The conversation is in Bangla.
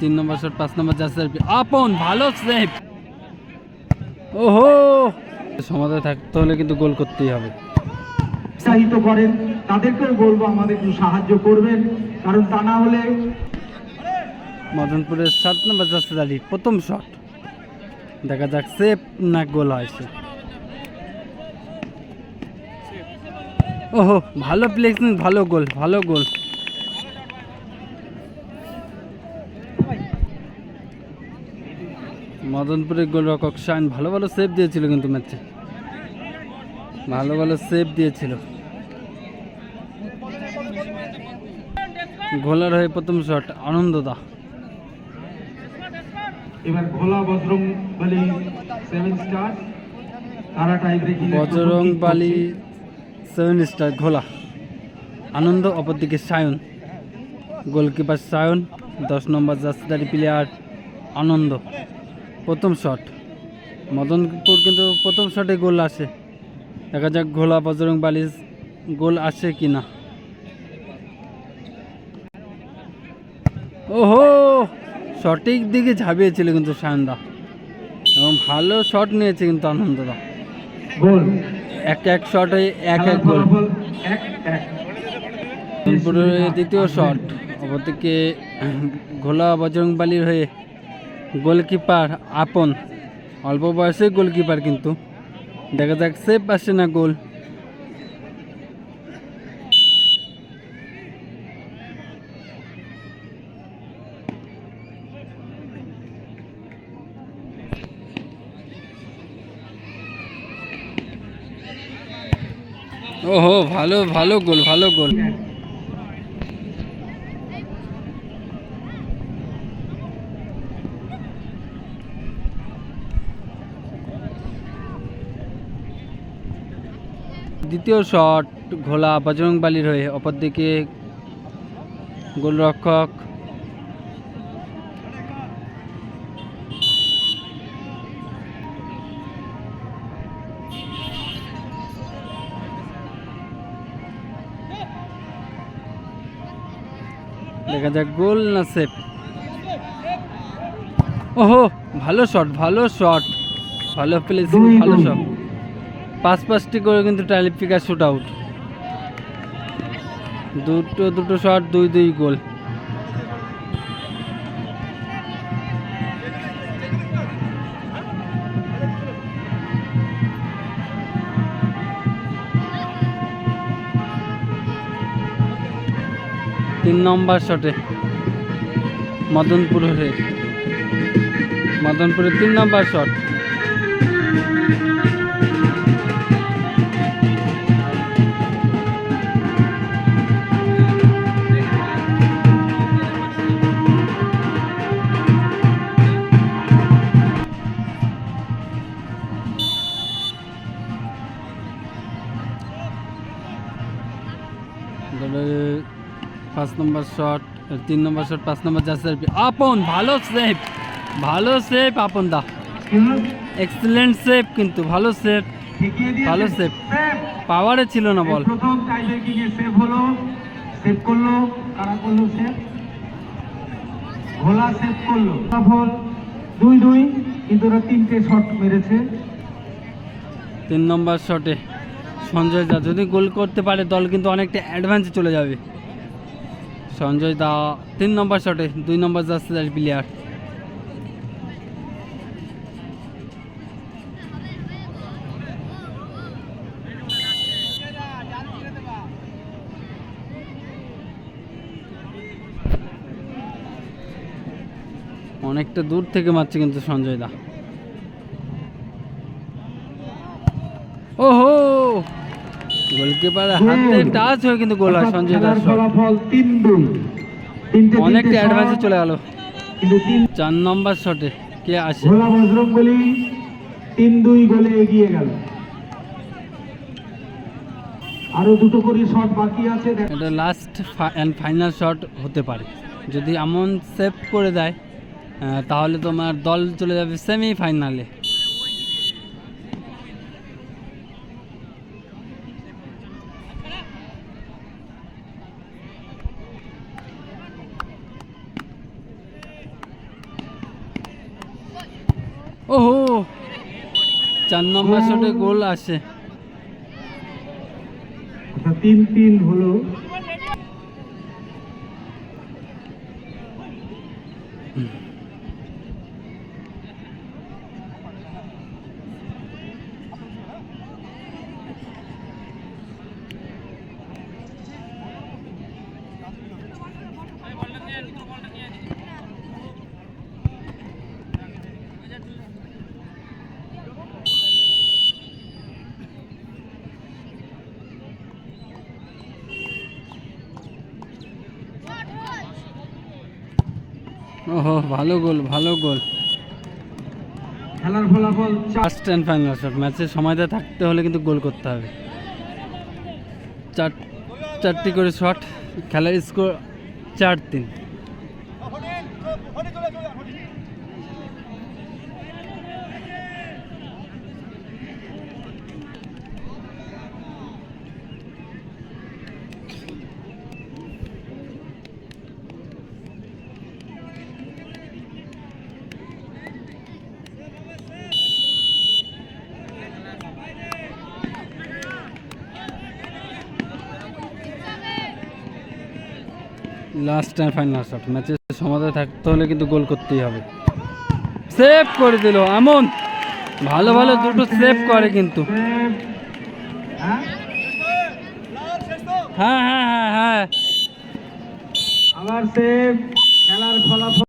তিন নম্বর শট পাঁচ নম্বর যাচ্ছে আপন ভালো সেভ ওহো! সমাধান থাকতে হলে কিন্তু গোল করতেই হবে। উৎসাহিত করেন তাদেরকেও বলব আমাদের একটু সাহায্য করবেন কারণ তা না হলে মদনপুরের সাত নম্বর যাচ্ছে দাঁড়ি প্রথম শট দেখা যাক সেভ না গোল হয়েছে ওহো ভালো প্লেসিং ভালো গোল ভালো গোল মদনপুরের গোলরক্ষক শাইন ভালো ভালো সেভ দিয়েছিল কিন্তু ম্যাচে ভালো ভালো সেভ দিয়েছিল। গোলার হয়ে প্রথম শট আনন্দদা এবার ভোলা বজরং বলি সেভেন স্টার তারা টাই ব্রেকিং বজরং বালি সেভেন স্টার ঘোলা। আনন্দ অপরদিকে সায়ন। গোলকিপার সায়ন দশ নম্বর জাসদারি প্লেয়ার আনন্দ। প্রথম শট মদনপুর কিন্তু প্রথম শটে গোল আসে। দেখা যাক ঘোলা বজরং বালি গোল আসে কি না ওহো! সঠিক দিকে ঝাঁপিয়েছিল কিন্তু সায়নদা। এবং ভালো শট নিয়েছে কিন্তু আনন্দদা। গোল এক এক শটে এক এক গোল দ্বিতীয় শট অপরদিকে ঘোলা বজরংবালির হয়ে গোলকিপার আপন। অল্প বয়সে গোলকিপার কিন্তু। দেখা যাক সেভ আসে না গোল। ওহো, ভালো ভালো গোল ভালো গোল। দ্বিতীয় শট, ঘোলা বজরংবালির হয়ে অপরদিকে গোলরক্ষক দেখা যাক, গোল না সেভ? ওহো, ভালো শট ভালো শট। ভালো প্লেসিং, ভালো শট। পাঁচ পাঁচটি করে কিন্তু টালিপিকা শুট আউট দুটো দুটো শট দুই দুই গোল তিন নম্বর শটে মদনপুরের মদনপুরের তিন নম্বর শট পাঁচ নম্বর শট তিন নম্বর শট পাঁচ নম্বর যাচ্ছে আপন ভালো সেভ ভালো সেভ আপন দা। এক্সেলেন্ট সেভ কিন্তু ভালো সেভ ভালো save। পাওয়ারে ছিল না বল প্রথম এ সেভ হলো সেভ করল কারা করল সেভ ভোলা সেভ করল। ফলাফল দুই দুই কিন্তু ওরা তিনটে শট মেরেছে। তিন নম্বর শটে সঞ্জয় দা, যদি গোল করতে পারে দল কিন্তু অনেকটা অ্যাডভান্সে চলে যাবে। সঞ্জয় দা, তিন নম্বর শটে দুই নম্বর যাচ্ছে তার প্লেয়ার অনেকটা দূর থেকে মারছে কিন্তু সঞ্জয় দা ওহো গোলকিপার হাতে টাচ হয়ে কিন্তু গোল হয় সঞ্জয় দাস। ফলাফল দুই। অনেকটা অ্যাডভান্সে চলে গেল। কিন্তু চার নম্বর শটে কে আসে? ভোলা বজরঙ্গলি দুই গোলে এগিয়ে গেল। আরও দুটো করে শট বাকি আছে। এটা লাস্ট অ্যান্ড ফাইনাল শট হতে পারে। যদি এমন সেভ করে দেয় তাহলে তোমার দল চলে যাবে সেমি ফাইনালে চার নম্বর শটে গোল আসে। অর্থাৎ তিন তিন হলো। ওহো ভালো গোল ভালো গোল। খেলার ফলাফল ফার্স্ট অ্যান্ড ফাইনাল শট ম্যাচের সময়টা থাকতে হলে কিন্তু গোল করতে হবে। চার চারটি করে শট খেলার স্কোর চার তিন। লাস্ট টাইম ফাইনাল শট ম্যাচের সমাধান থাকতে হলে কিন্তু গোল করতেই হবে। সেভ করে দিল এমন ভালো ভালো দুটো সেভ করে কিন্তু? হ্যাঁ হ্যাঁ হ্যাঁ হ্যাঁ। আবার সেভ খেলার ফলাফল